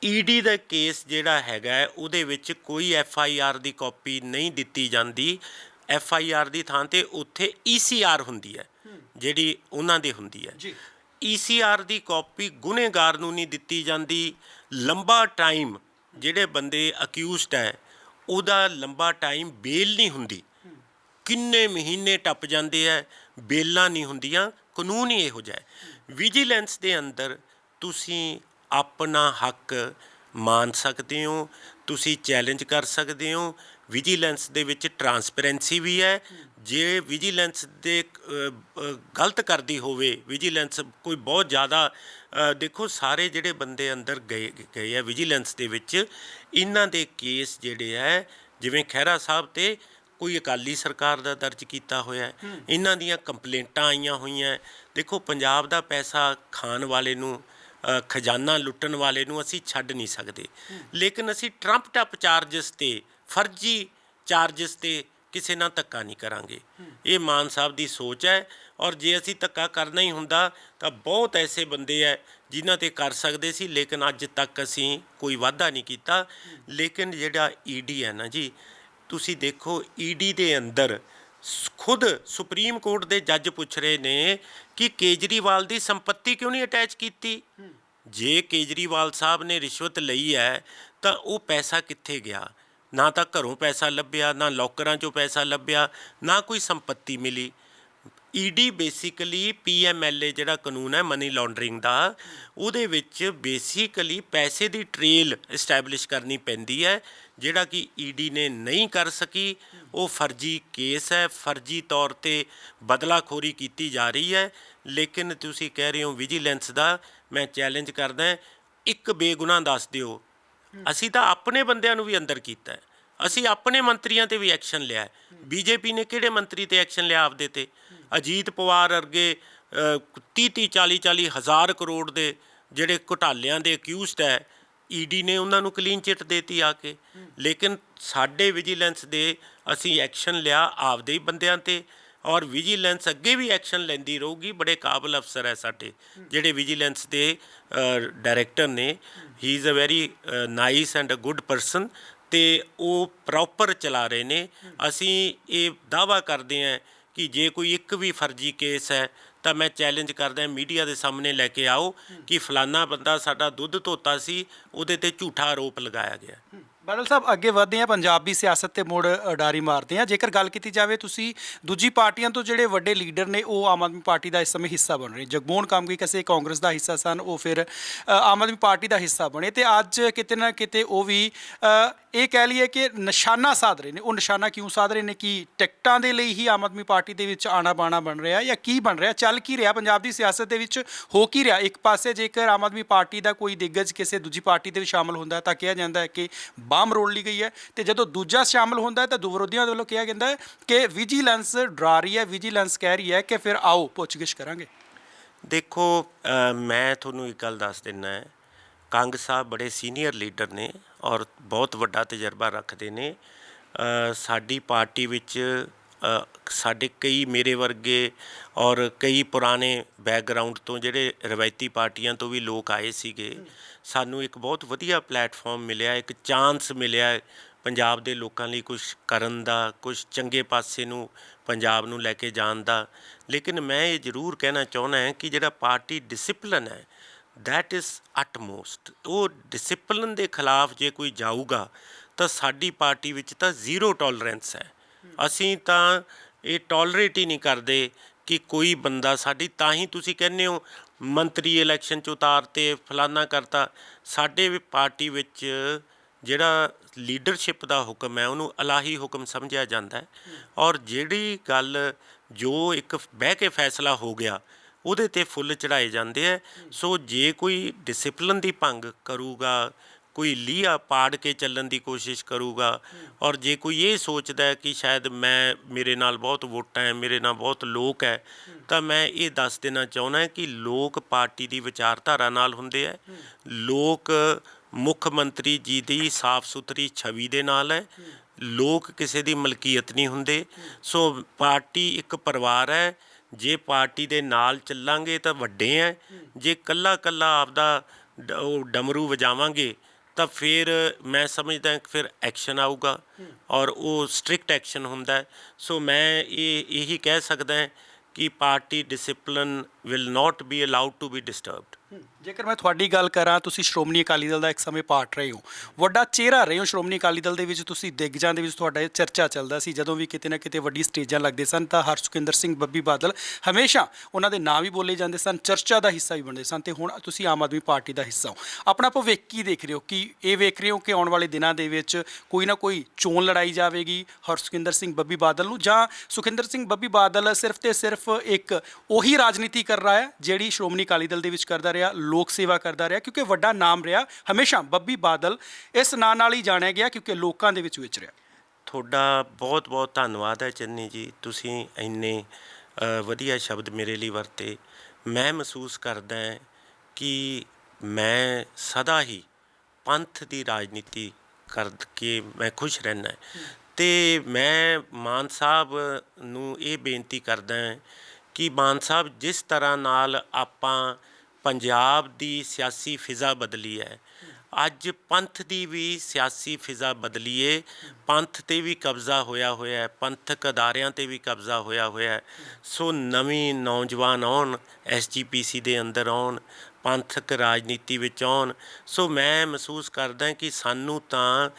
ਈਡੀ ਦਾ ਕੇਸ ਜਿਹੜਾ ਹੈਗਾ ਉਹਦੇ ਵਿੱਚ ਕੋਈ ਐਫ ਆਈ ਆਰ ਦੀ ਕਾਪੀ ਨਹੀਂ ਦਿੱਤੀ ਜਾਂਦੀ। ਐਫ ਆਈ ਆਰ ਦੀ ਥਾਂ ਤੇ ਉੱਥੇ ਈ ਸੀ ਆਰ ਹੁੰਦੀ ਹੈ ਜਿਹੜੀ ਉਹਨਾਂ ਦੀ ਹੁੰਦੀ ਹੈ। ਜੀ। ਈ ਸੀ ਆਰ ਦੀ ਕਾਪੀ ਗੁਨੇਗਾਰ ਨੂੰ ਨਹੀਂ ਦਿੱਤੀ ਜਾਂਦੀ। ਲੰਬਾ ਟਾਈਮ ਜਿਹੜੇ ਬੰਦੇ ਅਕਿਊਜ਼ਡ ਹੈ ਉਹਦਾ ਲੰਬਾ ਟਾਈਮ ਬੇਲ ਨਹੀਂ ਹੁੰਦੀ। ਕਿੰਨੇ ਮਹੀਨੇ ਟੱਪ ਜਾਂਦੇ ਐ ਬੇਲਾਂ ਨਹੀਂ ਹੁੰਦੀਆਂ ਕਾਨੂੰਨ ਹੀ ਇਹੋ ਜਿਹਾ ਹੈ। ਵਿਜੀਲੈਂਸ ਦੇ ਅੰਦਰ ਤੁਸੀਂ ਆਪਣਾ ਹੱਕ ਮੰਨ ਸਕਦੇ ਹੋ ਤੁਸੀਂ ਚੈਲੰਜ ਕਰ ਸਕਦੇ ਹੋ। ਵਿਜੀਲੈਂਸ ਦੇ ਵਿੱਚ ਟਰਾਂਸਪੇਰੈਂਸੀ ਵੀ ਹੈ। ਜੇ ਵਿਜੀਲੈਂਸ ਦੇ ਗਲਤ ਕਰਦੀ ਹੋਵੇ ਵਿਜੀਲੈਂਸ ਕੋਈ ਬਹੁਤ ਜ਼ਿਆਦਾ ਦੇਖੋ ਸਾਰੇ ਜਿਹੜੇ ਬੰਦੇ ਅੰਦਰ ਗਏ ਗਏ ਆ ਵਿਜੀਲੈਂਸ ਦੇ ਵਿੱਚ ਇਹਨਾਂ ਦੇ ਕੇਸ ਜਿਹੜੇ ਹੈ ਜਿਵੇਂ ਖਹਿਰਾ ਸਾਹਿਬ ਤੇ ਕੋਈ ਅਕਾਲੀ ਸਰਕਾਰ ਦਾ ਦਰਜ ਕੀਤਾ ਹੋਇਆ ਇਹਨਾਂ ਦੀਆਂ ਕੰਪਲੇਂਟਾਂ ਆਈਆਂ ਹੋਈਆਂ। ਦੇਖੋ ਪੰਜਾਬ ਦਾ ਪੈਸਾ ਖਾਣ ਵਾਲੇ ਨੂੰ ਖਜ਼ਾਨਾ ਲੁੱਟਣ ਵਾਲੇ ਨੂੰ ਅਸੀਂ ਛੱਡ ਨਹੀਂ ਸਕਦੇ। ਲੇਕਿਨ ਅਸੀਂ ਟਰੰਪ ਟੱਪ ਚਾਰजेस ਤੇ, ਫਰਜ਼ੀ ਚਾਰजेस ਤੇ ਕਿਸੇ ਨਾਲ ਧੱਕਾ ਨਹੀਂ ਕਰਾਂਗੇ। ਇਹ ਮਾਨ ਸਾਹਿਬ ਦੀ ਸੋਚ ਹੈ ਔਰ ਜੇ ਅਸੀਂ ਧੱਕਾ ਕਰਨਾ ਹੀ ਹੁੰਦਾ ਤਾਂ ਬਹੁਤ ਐਸੇ ਬੰਦੇ ਐ ਜਿਨ੍ਹਾਂ ਤੇ ਕਰ ਸਕਦੇ ਸੀ, ਲੇਕਿਨ ਅੱਜ ਤੱਕ ਅਸੀਂ ਕੋਈ ਵਾਅਦਾ ਨਹੀਂ ਕੀਤਾ। ਲੇਕਿਨ ਜਿਹੜਾ ਈਡੀ ਹੈ ਨਾ ਜੀ, ਤੁਸੀਂ ਦੇਖੋ ਈਡੀ ਦੇ ਅੰਦਰ ਖੁਦ ਸੁਪਰੀਮ ਕੋਰਟ ਦੇ ਜੱਜ ਪੁੱਛ ਰਹੇ ਨੇ ਕਿ ਕੇਜਰੀਵਾਲ ਦੀ ਸੰਪਤੀ ਕਿਉਂ ਨਹੀਂ ਅਟੈਚ ਕੀਤੀ? ਜੇ ਕੇਜਰੀਵਾਲ ਸਾਹਿਬ ਨੇ ਰਿਸ਼ਵਤ ਲਈ ਹੈ, ਤਾਂ ਉਹ ਪੈਸਾ ਕਿੱਥੇ ਗਿਆ? ਨਾ ਤਾਂ ਘਰੋਂ ਪੈਸਾ ਲੱਭਿਆ, ਨਾ ਲੋਕਰਾਂ 'ਚੋਂ ਪੈਸਾ ਲੱਭਿਆ, ਨਾ ਕੋਈ ਸੰਪਤੀ ਮਿਲੀ। ਈਡੀ ਬੇਸਿਕਲੀ ਪੀਐਮਐਲਏ ਜਿਹੜਾ ਕਾਨੂੰਨ ਹੈ ਮਨੀ ਲਾਂਡਰਿੰਗ ਦਾ, ਉਹਦੇ ਵਿੱਚ ਬੇਸਿਕਲੀ ਪੈਸੇ ਦੀ ਟ੍ਰੇਲ ਐਸਟੈਬਲਿਸ਼ ਕਰਨੀ ਪੈਂਦੀ ਹੈ, ਜਿਹੜਾ ਕਿ ਈਡੀ ਨੇ ਨਹੀਂ ਕਰ ਸਕੀ। ਉਹ ਫਰਜ਼ੀ ਕੇਸ ਹੈ, ਫਰਜ਼ੀ ਤੌਰ ਤੇ ਬਦਲਾਖੋਰੀ ਕੀਤੀ ਜਾ ਰਹੀ ਹੈ, ਲੇਕਿਨ ਤੁਸੀਂ ਕਹਿ ਰਹੇ ਹੋ ਵਿਜੀਲੈਂਸ ਦਾ, ਮੈਂ ਚੈਲੰਜ ਕਰਦਾ ਇੱਕ ਬੇਗੁਨਾਹ ਦੱਸ ਦਿਓ। ਅਸੀਂ ਤਾਂ ਆਪਣੇ ਬੰਦਿਆਂ ਨੂੰ ਵੀ ਅੰਦਰ ਕੀਤਾ ਅਸੀਂ ਆਪਣੇ ਮੰਤਰੀਆਂ ਤੇ ਵੀ ਐਕਸ਼ਨ ਲਿਆ ਹੈ। ਬੀਜੇਪੀ ਨੇ ਕਿਹੜੇ ਮੰਤਰੀ ਤੇ ਐਕਸ਼ਨ ਲਿਆ ਆਪਦੇ ਤੇ? ਅਜੀਤ ਪਵਾਰ ਅਰਗੇ 30 30 40 40 ਹਜ਼ਾਰ ਕਰੋੜ ਦੇ ਜਿਹੜੇ ਘੁਟਾਲਿਆਂ ਦੇ ਅਕਿਊਜ਼ਡ ਹੈ ਈਡੀ ਨੇ ਉਹਨਾਂ ਨੂੰ ਕਲੀਨ ਚਿੱਟ ਦੇਤੀ ਆ ਕੇ। ਲੇਕਿਨ ਸਾਡੇ ਵਿਜੀਲੈਂਸ ਦੇ ਅਸੀਂ ਐਕਸ਼ਨ ਲਿਆ ਆਪਦੇ ਹੀ ਬੰਦਿਆਂ ਤੇ ਔਰ ਵਿਜੀਲੈਂਸ ਅੱਗੇ ਵੀ ਐਕਸ਼ਨ ਲੈਂਦੀ ਰਹੂਗੀ, ਬੜੇ ਕਾਬਲ ਅਫਸਰ ਹੈ ਸਾਡੇ, ਜਿਹੜੇ ਵਿਜੀਲੈਂਸ ਦੇ ਡਾਇਰੈਕਟਰ ਨੇ। ਹੀ is a very nice and a good person ਤੇ ਉਹ ਪ੍ਰੋਪਰ ਚਲਾ ਰਹੇ ਨੇ। ਅਸੀਂ ਇਹ ਦਾਵਾ ਕਰਦੇ ਹਾਂ ਕਿ ਜੇ ਕੋਈ ਇੱਕ ਵੀ ਫਰਜ਼ੀ ਕੇਸ ਹੈ, ਤਾਂ ਮੈਂ ਚੈਲੰਜ ਕਰਦਾ ਮੀਡੀਆ ਦੇ ਸਾਹਮਣੇ ਲੈ ਕੇ ਆਓ ਕਿ ਫਲਾਨਾ ਬੰਦਾ ਸਾਡਾ ਦੁੱਧ ਧੋਤਾ ਸੀ, ਉਹਦੇ ਤੇ ਝੂਠਾ ਆਰੋਪ ਲਗਾਇਆ ਗਿਆ। ਬਾਦਲ ਸਾਹਿਬ, ਅੱਗੇ ਵਧਦੇ ਆ ਪੰਜਾਬੀ ਸਿਆਸਤ ਤੇ ਮੋੜ ਅਡਾਰੀ ਮਾਰਦੇ ਆ ਜੇਕਰ ਗੱਲ ਕੀਤੀ ਜਾਵੇ ਤੁਸੀਂ, ਦੂਜੀ ਪਾਰਟੀਆਂ ਤੋਂ ਜਿਹੜੇ ਵੱਡੇ ਲੀਡਰ ਨੇ, ਉਹ ਆਮ ਆਦਮੀ ਪਾਰਟੀ ਦਾ ਇਸ ਸਮੇਂ ਹਿੱਸਾ ਬਣ ਰਹੇ ਜਗਮੋਹਨ ਕਾਮਗੀ ਕਸੇ ਕਾਂਗਰਸ ਦਾ ਹਿੱਸਾ ਸਨ, ਉਹ ਫਿਰ ਆਮ ਆਦਮੀ ਪਾਰਟੀ ਦਾ ਹਿੱਸਾ ਬਣੇ। ਤੇ ਅੱਜ ਕਿਤੇ ਨਾ ਕਿਤੇ ਉਹ ਵੀ ਇਹ ਕਹਿ ਲਈਏ ਕਿ ਨਿਸ਼ਾਨਾ ਸਾਧ ਰਹੇ ਨੇ। ਉਹ ਨਿਸ਼ਾਨਾ ਕਿਉਂ ਸਾਧ ਰਹੇ ਨੇ ਕਿ ਟਿਕਟਾਂ ਦੇ ਲਈ ਹੀ ਆਮ ਆਦਮੀ ਪਾਰਟੀ ਦੇ ਵਿੱਚ ਆਣਾ ਬਾਣਾ ਬਣ ਰਿਹਾ ਜਾਂ ਕੀ ਬਣ ਰਿਹਾ, ਚੱਲ ਕੀ ਰਿਹਾ? ਪੰਜਾਬ ਦੀ ਸਿਆਸਤ ਦੇ ਵਿੱਚ ਹੋ ਕੀ ਰਿਹਾ? ਇੱਕ ਪਾਸੇ ਜੇਕਰ ਆਮ ਆਦਮੀ ਪਾਰਟੀ ਦਾ ਕੋਈ ਦਿੱਗਜ ਕਿਸੇ ਦੂਜੀ ਪਾਰਟੀ ਦੇ ਵਿੱਚ ਸ਼ਾਮਲ ਹੁੰਦਾ ਤਾਂ ਕਿਹਾ ਜਾਂਦਾ ਹੈ ਕਿ ਬਾਮ ਰੋਲ ਲਈ ਗਈ ਹੈ ਤੇ ਜਦੋਂ ਦੂਜਾ ਸ਼ਾਮਲ ਹੁੰਦਾ ਹੈ ਤਾਂ ਦੋ ਵਿਰੋਧੀਆਂ ਵੱਲੋਂ ਕਿਹਾ ਜਾਂਦਾ ਹੈ ਕਿ ਵਿਜੀਲੈਂਸ ਡਰਾ ਰਹੀ ਹੈ ਵਿਜੀਲੈਂਸ ਕਹਿ ਰਹੀ ਹੈ ਕਿ ਫਿਰ ਆਓ ਪੁੱਛਗਿੱਛ ਕਰਾਂਗੇ ਦੇਖੋ ਮੈਂ ਤੁਹਾਨੂੰ ਇੱਕ ਗੱਲ ਦੱਸ ਦਿੰਨਾ ਹੈ ਕੰਗ ਸਾਹਿਬ ਬੜੇ ਸੀਨੀਅਰ ਲੀਡਰ ਨੇ ਔਰ ਬਹੁਤ ਵੱਡਾ ਤਜਰਬਾ ਰੱਖਦੇ ਨੇ ਸਾਡੀ ਪਾਰਟੀ ਵਿੱਚ ਸਾਡੇ ਕਈ ਮੇਰੇ ਵਰਗੇ ਔਰ ਕਈ ਪੁਰਾਣੇ ਬੈਕਗ੍ਰਾਉਂਡ ਤੋਂ ਜਿਹੜੇ ਰਵਾਇਤੀ ਪਾਰਟੀਆਂ ਤੋਂ ਵੀ ਲੋਕ ਆਏ ਸੀਗੇ, ਸਾਨੂੰ ਇੱਕ ਬਹੁਤ ਵਧੀਆ ਪਲੇਟਫਾਰਮ ਮਿਲਿਆ, ਇੱਕ ਚਾਂਸ ਮਿਲਿਆ ਪੰਜਾਬ ਦੇ ਲੋਕਾਂ ਲਈ ਕੁਝ ਕਰਨ ਦਾ ਕੁਝ ਚੰਗੇ ਪਾਸੇ ਨੂੰ ਪੰਜਾਬ ਨੂੰ ਲੈ ਕੇ ਜਾਣ ਦਾ। ਲੇਕਿਨ ਮੈਂ ਇਹ ਜ਼ਰੂਰ ਕਹਿਣਾ ਚਾਹੁੰਦਾ ਹਾਂ ਕਿ ਜਿਹੜਾ ਪਾਰਟੀ ਡਿਸਪਲਿਨ ਹੈ, that ਇਜ਼ ਅਟਮੋਸਟ ਉਹ ਡਿਸਪਲਿਨ ਦੇ ਖਿਲਾਫ ਜੇ ਕੋਈ ਜਾਊਗਾ, ਤਾਂ ਸਾਡੀ ਪਾਰਟੀ ਵਿੱਚ ਤਾਂ ਜ਼ੀਰੋ ਟੋਲਰੈਂਸ ਹੈ। ਅਸੀਂ ਤਾਂ ਇਹ ਟੋਲਰੇਟ ਹੀ ਨਹੀਂ ਕਰਦੇ ਕਿ ਕੋਈ ਬੰਦਾ ਸਾਡੀ, ਤਾਂ ਹੀ ਤੁਸੀਂ ਕਹਿੰਦੇ ਹੋ, ਮੰਤਰੀ ਇਲੈਕਸ਼ਨ ਚ ਉਤਾਰਤੇ ਫਲਾਨਾ ਕਰਤਾ। ਸਾਡੇ ਵੀ ਪਾਰਟੀ ਵਿੱਚ ਜਿਹੜਾ ਲੀਡਰਸ਼ਿਪ ਦਾ ਹੁਕਮ ਹੈ, ਉਹਨੂੰ ਅਲਾਹੀ ਹੁਕਮ ਸਮਝਿਆ ਜਾਂਦਾ ਹੈ। ਔਰ ਜਿਹੜੀ ਗੱਲ ਜੋ ਇੱਕ ਬਹਿ ਕੇ ਫੈਸਲਾ ਹੋ ਗਿਆ, ਉਹਦੇ ਤੇ ਫੁੱਲ ਚੜਾਏ ਜਾਂਦੇ ਆ ਸੋ ਜੇ ਕੋਈ ਡਿਸਪਲਿਨ ਦੀ ਭੰਗ ਕਰੂਗਾ ਕੋਈ ਲੀਹਾ ਪਾੜ ਕੇ ਚੱਲਣ ਦੀ ਕੋਸ਼ਿਸ਼ ਕਰੂਗਾ ਔਰ ਜੇ ਕੋਈ ਇਹ ਸੋਚਦਾ ਹੈ ਕਿ ਸ਼ਾਇਦ ਮੈਂ, ਮੇਰੇ ਨਾਲ ਬਹੁਤ ਵੋਟਾਂ ਹੈ, ਮੇਰੇ ਨਾਲ ਬਹੁਤ ਲੋਕ ਹੈ, ਤਾਂ ਮੈਂ ਇਹ ਦੱਸ ਦੇਣਾ ਚਾਹੁੰਦਾ ਹਾਂ ਕਿ ਲੋਕ ਪਾਰਟੀ ਦੀ ਵਿਚਾਰਧਾਰਾ ਨਾਲ ਹੁੰਦੇ ਹੈ। ਲੋਕ ਮੁੱਖ ਮੰਤਰੀ ਜੀ ਦੀ ਸਾਫ਼ ਸੁਥਰੀ ਛਵੀ ਦੇ ਨਾਲ ਹੈ। ਲੋਕ ਕਿਸੇ ਦੀ ਮਲਕੀਅਤ ਨਹੀਂ ਹੁੰਦੇ। ਸੋ ਪਾਰਟੀ ਇੱਕ ਪਰਿਵਾਰ ਹੈ। ਜੇ ਪਾਰਟੀ ਦੇ ਨਾਲ ਚੱਲਾਂਗੇ ਤਾਂ ਵੱਡੇ ਹੈ। ਜੇ ਕੱਲਾ ਕੱਲਾ ਆਪਦਾ ਡ- ਉਹ ਡਮਰੂ ਵਜਾਵਾਂਗੇ ਤਾਂ ਫਿਰ ਮੈਂ ਸਮਝਦਾ ਕਿ ਫਿਰ ਐਕਸ਼ਨ ਆਊਗਾ ਔਰ ਉਹ ਸਟ੍ਰਿਕਟ ਐਕਸ਼ਨ ਹੁੰਦਾ ਸੋ ਮੈਂ ਇਹ, ਇਹੀ ਕਹਿ ਸਕਦਾ ਕਿ party discipline will not be allowed to be disturbed ਜੇਕਰ ਮੈਂ ਤੁਹਾਡੀ ਗੱਲ ਕਰਾਂ, ਤੁਸੀਂ ਸ਼੍ਰੋਮਣੀ ਅਕਾਲੀ ਦਲ ਦਾ ਇੱਕ ਸਮੇਂ ਪਾਰਟ ਰਹੇ ਹੋ। ਵੱਡਾ ਚਿਹਰਾ ਰਹੇ ਹੋ ਸ਼੍ਰੋਮਣੀ ਅਕਾਲੀ ਦਲ ਦੇ ਵਿੱਚ, ਤੁਸੀਂ ਦਿੱਗਜਾਂ ਦੇ ਵਿੱਚ ਤੁਹਾਡਾ ਇਹ ਚਰਚਾ ਚੱਲਦਾ ਸੀ। ਜਦੋਂ ਵੀ ਕਿਤੇ ਨਾ ਕਿਤੇ ਵੱਡੀ ਸਟੇਜਾਂ ਲੱਗਦੇ ਸਨ, ਤਾਂ ਹਰਸੁਖਿੰਦਰ ਸਿੰਘ, ਬੱਬੀ ਬਾਦਲ ਹਮੇਸ਼ਾ ਉਹਨਾਂ ਦੇ ਨਾਂ ਵੀ ਬੋਲੇ ਜਾਂਦੇ ਸਨ, ਚਰਚਾ ਦਾ ਹਿੱਸਾ ਵੀ ਬਣਦੇ ਸਨ ਤੇ ਹੁਣ ਤੁਸੀਂ ਆਮ ਆਦਮੀ ਪਾਰਟੀ ਦਾ ਹਿੱਸਾ ਹੋ। ਆਪਣਾ ਭਵਿੱਖ ਕੀ ਦੇਖ ਰਹੇ ਹੋ? ਕਿ ਇਹ ਵੇਖ ਰਹੇ ਹੋ ਕਿ ਆਉਣ ਵਾਲੇ ਦਿਨਾਂ ਦੇ ਵਿੱਚ ਕੋਈ ਨਾ ਕੋਈ ਚੋਣ ਲੜਾਈ ਜਾਵੇਗੀ ਹਰਸੁਖਿੰਦਰ ਸਿੰਘ, ਬੱਬੀ ਬਾਦਲ ਨੂੰ? ਜਾਂ ਸੁਖਿੰਦਰ ਸਿੰਘ, ਬੱਬੀ ਬਾਦਲ ਸਿਰਫ ਤੇ ਸਿਰਫ ਇੱਕ ਉਹੀ ਰਾਜਨੀਤੀ ਕਰ ਰਿਹਾ ਹੈ, ਜਿਹੜੀ ਸ਼੍ਰੋਮਣੀ ਅਕਾਲੀ ਦਲ ਦੇ ਵਿੱਚ ਕਰਦਾ ਰਿਹਾ, ਲੋਕ ਸੇਵਾ ਕਰਦਾ ਰਿਹਾ, ਕਿਉਂਕਿ ਵੱਡਾ ਨਾਮ ਰਿਹਾ, ਹਮੇਸ਼ਾ ਬੱਬੀ ਬਾਦਲ ਇਸ ਨਾਂ ਨਾਲ ਹੀ ਜਾਣਿਆ ਗਿਆ, ਕਿਉਂਕਿ ਲੋਕਾਂ ਦੇ ਵਿੱਚ ਵਿਚਰਿਆ ਤੁਹਾਡਾ ਬਹੁਤ ਬਹੁਤ ਧੰਨਵਾਦ ਹੈ ਚੰਨੀ ਜੀ, ਤੁਸੀਂ ਇੰਨੇ ਵਧੀਆ ਸ਼ਬਦ ਮੇਰੇ ਲਈ ਵਰਤੇ। ਮੈਂ ਮਹਿਸੂਸ ਕਰਦਾ ਕਿ ਮੈਂ ਸਦਾ ਹੀ ਪੰਥ ਦੀ ਰਾਜਨੀਤੀ ਕਰਕੇ ਮੈਂ ਖੁਸ਼ ਰਹਿਣਾ ਤੇ ਮੈਂ ਮਾਨ ਸਾਹਿਬ ਨੂੰ ਇਹ ਬੇਨਤੀ ਕਰਦਾ ਕਿ ਮਾਨ ਸਾਹਿਬ, ਜਿਸ ਤਰ੍ਹਾਂ ਨਾਲ ਆਪਾਂ ਪੰਜਾਬ ਦੀ ਸਿਆਸੀ ਫਿਜ਼ਾ ਬਦਲੀ ਹੈ। ਅੱਜ ਪੰਥ ਦੀ ਵੀ ਸਿਆਸੀ ਫਿਜ਼ਾ ਬਦਲੀਏ ਪੰਥ ਤੇ ਵੀ ਕਬਜ਼ਾ ਹੋਇਆ ਹੋਇਆ ਹੈ। ਪੰਥਕ ਅਦਾਰਿਆਂ ਤੇ ਵੀ ਕਬਜ਼ਾ ਹੋਇਆ ਹੋਇਆ ਹੈ। ਸੋ ਨਵੀਂ ਨੌਜਵਾਨ ਆਉਣ ਐਸਜੀਪੀਸੀ ਦੇ ਅੰਦਰ ਆਉਣ, ਪੰਥਕ ਰਾਜਨੀਤੀ ਵਿੱਚ ਆਉਣ। ਸੋ ਮੈਂ ਮਹਿਸੂਸ ਕਰਦਾ ਕਿ ਸਾਨੂੰ ਤਾਂ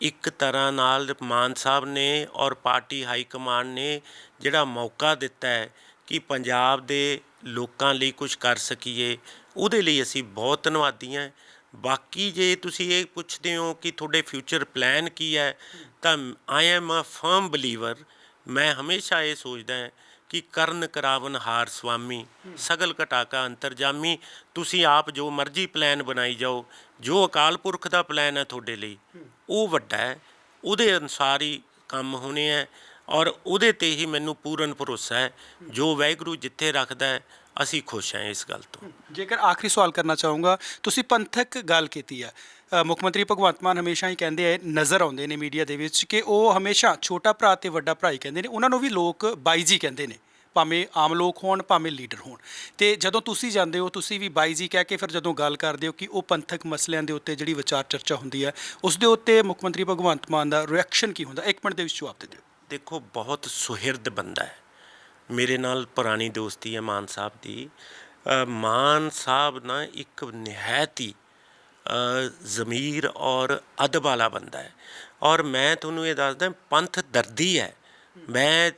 ਇੱਕ ਤਰ੍ਹਾਂ ਨਾਲ ਮਾਨ ਸਾਹਿਬ ਨੇ ਔਰ ਪਾਰਟੀ ਹਾਈ ਕਮਾਂਡ ਨੇ ਜਿਹੜਾ ਮੌਕਾ ਦਿੱਤਾ ਹੈ ਕਿ ਪੰਜਾਬ ਦੇ ਲੋਕਾਂ ਲਈ ਕੁਝ ਕਰ ਸਕੀਏ, ਉਹਦੇ ਲਈ ਅਸੀਂ ਬਹੁਤ ਧੰਨਵਾਦੀ ਹਾਂ। ਬਾਕੀ ਜੇ ਤੁਸੀਂ ਇਹ ਪੁੱਛਦੇ ਹੋ ਕਿ ਤੁਹਾਡੇ ਫਿਊਚਰ ਪਲਾਨ ਕੀ ਹੈ, ਤਾਂ I am a firm believer ਮੈਂ ਹਮੇਸ਼ਾ ਇਹ ਸੋਚਦਾ ਹਾਂ ਕਿ ਕਰਨ ਕਰਾਵਨ ਹਾਰ ਸੁਆਮੀ ਸਗਲ ਘਟਾਕਾ ਅੰਤਰਜਾਮੀ। ਤੁਸੀਂ ਆਪ ਜੋ ਮਰਜ਼ੀ ਪਲਾਨ ਬਣਾਈ ਜਾਓ, ਜੋ ਅਕਾਲ ਪੁਰਖ ਦਾ ਪਲਾਨ ਹੈ ਤੁਹਾਡੇ ਲਈ, ਉਹ ਵੱਡਾ ਹੈ। ਉਹਦੇ ਅਨੁਸਾਰ ਹੀ ਕੰਮ ਹੋਣੇ ਹੈ। ਔਰ ਉਹਦੇ ਤੇ ਹੀ ਮੈਨੂੰ ਪੂਰਨ ਭਰੋਸਾ ਹੈ, ਜੋ ਵਾਹਿਗੁਰੂ ਜਿੱਥੇ ਰੱਖਦਾ ਹੈ, ਅਸੀਂ ਖੁਸ਼ ਹਾਂ ਇਸ ਗੱਲ ਤੋਂ। ਜੇਕਰ ਆਖਰੀ ਸਵਾਲ ਕਰਨਾ ਚਾਹੂੰਗਾ, ਤੁਸੀਂ ਪੰਥਕ ਗੱਲ ਕੀਤੀ ਆ ਮੁੱਖ ਮੰਤਰੀ ਭਗਵੰਤ ਮਾਨ ਹਮੇਸ਼ਾ ਹੀ ਕਹਿੰਦੇ ਆ, ਨਜ਼ਰ ਆਉਂਦੇ ਨੇ ਮੀਡੀਆ ਦੇ ਵਿੱਚ ਕਿ ਉਹ ਹਮੇਸ਼ਾ ਛੋਟਾ ਭਰਾ ਤੇ ਵੱਡਾ ਭਰਾ ਹੀ ਕਹਿੰਦੇ ਨੇ, ਉਹਨਾਂ ਨੂੰ ਵੀ ਲੋਕ ਬਾਈ ਜੀ ਕਹਿੰਦੇ ਨੇ, ਭਾਵੇਂ ਆਮ ਲੋਕ ਹੋਣ, ਭਾਵੇਂ ਲੀਡਰ ਹੋਣ। ਤੇ ਜਦੋਂ ਤੁਸੀਂ ਜਾਂਦੇ ਹੋ, ਤੁਸੀਂ ਵੀ ਬਾਈ ਜੀ ਕਹਿ ਕੇ ਫਿਰ ਜਦੋਂ ਗੱਲ ਕਰਦੇ ਹੋ ਕਿ ਉਹ ਪੰਥਕ ਮਸਲਿਆਂ ਦੇ ਉੱਤੇ ਜਿਹੜੀ ਵਿਚਾਰ ਚਰਚਾ ਹੁੰਦੀ ਹੈ, ਉਸ ਦੇ ਉੱਤੇ ਮੁੱਖ ਮੰਤਰੀ ਭਗਵੰਤ ਮਾਨ ਦਾ ਰਿਐਕਸ਼ਨ ਕੀ ਹੁੰਦਾ? ਇੱਕ ਮਿੰਟ ਦੇ ਵਿੱਚ ਜਵਾਬ ਦੇ ਦਿਓ। ਦੇਖੋ ਬਹੁਤ ਸੁਹਿਰਦ ਬੰਦਾ ਹੈ। ਮੇਰੇ ਨਾਲ ਪੁਰਾਣੀ ਦੋਸਤੀ ਹੈ ਮਾਨ ਸਾਹਿਬ ਦੀ। ਮਾਨ ਸਾਹਿਬ ਨਾ ਇੱਕ ਨਿਹਾਇਤ ਹੀ ਜ਼ਮੀਰ ਔਰ ਅਦਬ ਵਾਲਾ ਬੰਦਾ ਹੈ। ਔਰ ਮੈਂ ਤੁਹਾਨੂੰ ਇਹ ਦੱਸਦਾ ਪੰਥ ਦਰਦੀ ਹੈ। ਮੈਂ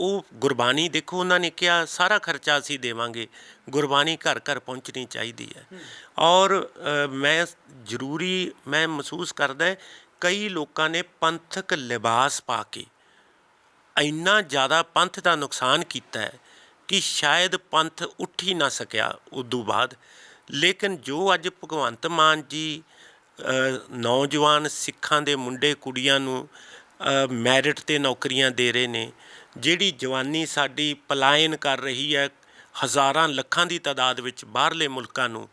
ਉਹ ਗੁਰਬਾਣੀ ਦੇਖੋ ਉਹਨਾਂ ਨੇ ਕਿਹਾ ਸਾਰਾ ਖਰਚਾ ਅਸੀਂ ਦੇਵਾਂਗੇ। ਗੁਰਬਾਣੀ ਘਰ ਘਰ ਪਹੁੰਚਣੀ ਚਾਹੀਦੀ ਹੈ। ਔਰ ਮੈਂ ਜ਼ਰੂਰੀ ਮੈਂ ਮਹਿਸੂਸ ਕਰਦਾ ਕਈ ਲੋਕਾਂ ਨੇ ਪੰਥਕ ਲਿਬਾਸ ਪਾ ਕੇ ਇੰਨਾ ਜ਼ਿਆਦਾ ਪੰਥ ਦਾ ਨੁਕਸਾਨ ਕੀਤਾ ਹੈ ਕਿ ਸ਼ਾਇਦ ਪੰਥ ਉੱਠ ਹੀ ਨਾ ਸਕਿਆ ਉਦੋਂ ਬਾਅਦ। ਲੇਕਿਨ ਜੋ ਅੱਜ ਭਗਵੰਤ ਮਾਨ ਜੀ ਨੌਜਵਾਨ ਸਿੱਖਾਂ ਦੇ ਮੁੰਡੇ ਕੁੜੀਆਂ ਨੂੰ ਮੈਰਿਟ ਤੇ ਨੌਕਰੀਆਂ ਦੇ ਰਹੇ ਨੇ, ਜਿਹੜੀ ਜਵਾਨੀ ਸਾਡੀ ਪਲਾਇਨ ਕਰ ਰਹੀ ਹੈ ਹਜ਼ਾਰਾਂ ਲੱਖਾਂ ਦੀ ਤਾਦਾਦ ਵਿੱਚ ਬਾਹਰਲੇ ਮੁਲਕਾਂ ਨੂੰ,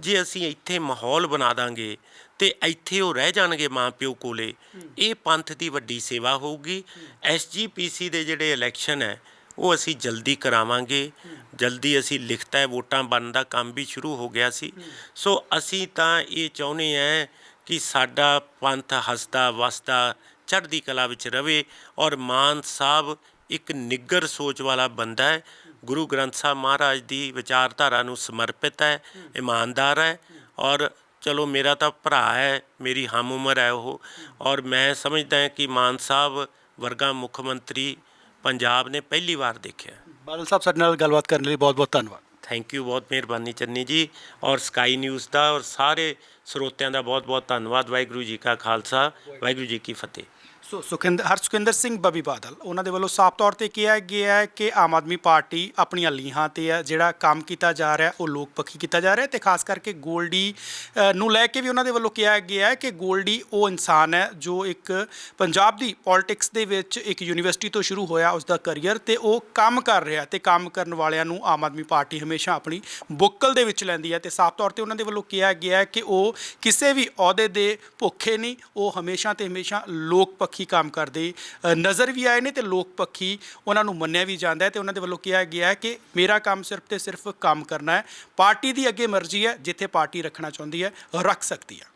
ਜੇ ਅਸੀਂ ਇੱਥੇ ਮਾਹੌਲ ਬਣਾ ਦਾਂਗੇ ਤੇ ਇੱਥੇ ਉਹ ਰਹਿ ਜਾਣਗੇ ਮਾਂ ਪਿਓ ਕੋਲੇ। ਇਹ ਪੰਥ ਦੀ ਵੱਡੀ ਸੇਵਾ ਹੋਊਗੀ। ਐਸਜੀਪੀਸੀ ਦੇ ਜਿਹੜੇ ਇਲੈਕਸ਼ਨ ਹੈ, ਉਹ ਅਸੀਂ ਜਲਦੀ ਕਰਾਵਾਂਗੇ। ਜਲਦੀ ਅਸੀਂ ਲਿਖਤਾ ਹੈ, ਵੋਟਾਂ ਬਣਨ ਦਾ ਕੰਮ ਵੀ ਸ਼ੁਰੂ ਹੋ ਗਿਆ ਸੀ। ਸੋ ਅਸੀਂ ਤਾਂ ਇਹ ਚਾਹੁੰਦੇ ਹਾਂ ਕਿ ਸਾਡਾ ਪੰਥ ਹਸਦਾ, ਵਸਦਾ, ਚੜ੍ਹਦੀ ਕਲਾ ਵਿੱਚ ਰਵੇ ਔਰ ਮਾਨ ਸਾਹਿਬ ਇੱਕ ਨਿੱਗਰ ਸੋਚ ਵਾਲਾ ਬੰਦਾ ਹੈ। ਗੁਰੂ ਗ੍ਰੰਥ ਸਾਹਿਬ ਮਹਾਰਾਜ ਦੀ ਵਿਚਾਰਧਾਰਾ ਨੂੰ ਸਮਰਪਿਤ ਹੈ, ਇਮਾਨਦਾਰ ਹੈ ਔਰ ਚਲੋ ਮੇਰਾ ਤਾਂ ਭਰਾ ਹੈ ਮੇਰੀ ਹਮ ਉਮਰ ਹੈ ਉਹ। ਔਰ ਮੈਂ ਸਮਝਦਾ ਹਾਂ ਕਿ ਮਾਨ ਸਾਹਿਬ ਵਰਗਾ ਮੁੱਖ ਮੰਤਰੀ ਪੰਜਾਬ ਨੇ ਪਹਿਲੀ ਵਾਰ ਦੇਖਿਆ। ਬਾਦਲ ਸਾਹਿਬ ਸਾਡੇ ਨਾਲ ਗੱਲਬਾਤ ਕਰਨ ਲਈ ਬਹੁਤ ਬਹੁਤ ਧੰਨਵਾਦ। ਥੈਂਕ ਯੂ ਬਹੁਤ ਮਿਹਰਬਾਨੀ ਚੰਨੀ ਜੀ। ਔਰ ਸਕਾਈ ਨਿਊਜ਼ ਦਾ ਔਰ ਸਾਰੇ ਸਰੋਤਿਆਂ ਦਾ ਬਹੁਤ ਬਹੁਤ ਧੰਨਵਾਦ। ਵਾਹਿਗੁਰੂ ਜੀ ਕਾ ਖਾਲਸਾ ਵਾਹਿਗੁਰੂ ਜੀ ਕੀ ਫਤਿਹ। ਸੋ ਸੁਖਿੰਦਰ ਹਰਸੁਖਿੰਦਰ ਸਿੰਘ ਬੱਬੀ ਬਾਦਲ ਉਹਨਾਂ ਦੇ ਵੱਲੋਂ ਸਾਫ਼ ਤੌਰ ਤੇ ਕਿਹਾ ਗਿਆ ਹੈ ਕਿ ਆਮ ਆਦਮੀ ਪਾਰਟੀ ਆਪਣੀਆਂ ਲੀਹਾਂ ਤੇ ਹੈ ਜਿਹੜਾ ਕੰਮ ਕੀਤਾ ਜਾ ਰਿਹਾ ਉਹ ਲੋਕ ਪੱਖੀ ਕੀਤਾ ਜਾ ਰਿਹਾ ਤੇ ਖਾਸ ਕਰਕੇ ਗੋਲਡੀ ਅ, ਨੂੰ ਲੈ ਕੇ ਵੀ ਉਹਨਾਂ ਦੇ ਵੱਲੋਂ ਕਿਹਾ ਗਿਆ ਹੈ ਕਿ ਗੋਲਡੀ ਉਹ ਇਨਸਾਨ ਹੈ ਜੋ ਇੱਕ ਪੰਜਾਬ ਦੀ ਪੋਲਿਟਿਕਸ ਦੇ ਵਿੱਚ ਇੱਕ ਯੂਨੀਵਰਸਿਟੀ ਤੋਂ ਸ਼ੁਰੂ ਹੋਇਆ ਉਸ ਦਾ ਕੈਰੀਅਰ ਤੇ ਉਹ ਕੰਮ ਕਰ ਰਿਹਾ ਤੇ ਕੰਮ ਕਰਨ ਵਾਲਿਆਂ ਨੂੰ ਆਮ ਆਦਮੀ ਪਾਰਟੀ ਹਮੇਸ਼ਾ ਆਪਣੀ ਬੁੱਕਲ ਦੇ ਵਿੱਚ ਲੈਂਦੀ ਹੈ ਤੇ ਸਾਫ਼ ਤੌਰ ਤੇ ਉਹਨਾਂ ਦੇ ਵੱਲੋਂ ਕਿਹਾ ਗਿਆ ਹੈ ਕਿ ਉਹ ਕਿਸੇ ਵੀ ਅਹੁਦੇ ਦੇ ਭੁੱਖੇ ਨਹੀਂ ਉਹ ਹਮੇਸ਼ਾ ਤੇ ਹਮੇਸ਼ਾ ਲੋਕ ਪੱਖੀ ਪੱਖੀ ਕੰਮ ਕਰਦੇ। ਨਜ਼ਰ ਵੀ ਆਏ ਨੇ ਤੇ ਲੋਕ ਪੱਖੀ ਉਹਨਾਂ ਨੂੰ ਮੰਨਿਆ ਵੀ ਜਾਂਦਾ ਹੈ ਤੇ ਉਹਨਾਂ ਦੇ ਵੱਲੋਂ ਕਿਹਾ ਗਿਆ ਹੈ ਕਿ ਮੇਰਾ ਕੰਮ ਸਿਰਫ ਤੇ ਸਿਰਫ ਕੰਮ ਕਰਨਾ ਹੈ। ਪਾਰਟੀ ਦੀ ਅੱਗੇ ਮਰਜ਼ੀ ਹੈ, ਜਿੱਥੇ ਪਾਰਟੀ ਰੱਖਣਾ ਚਾਹੁੰਦੀ ਹੈ, ਰੱਖ ਸਕਦੀ ਹੈ।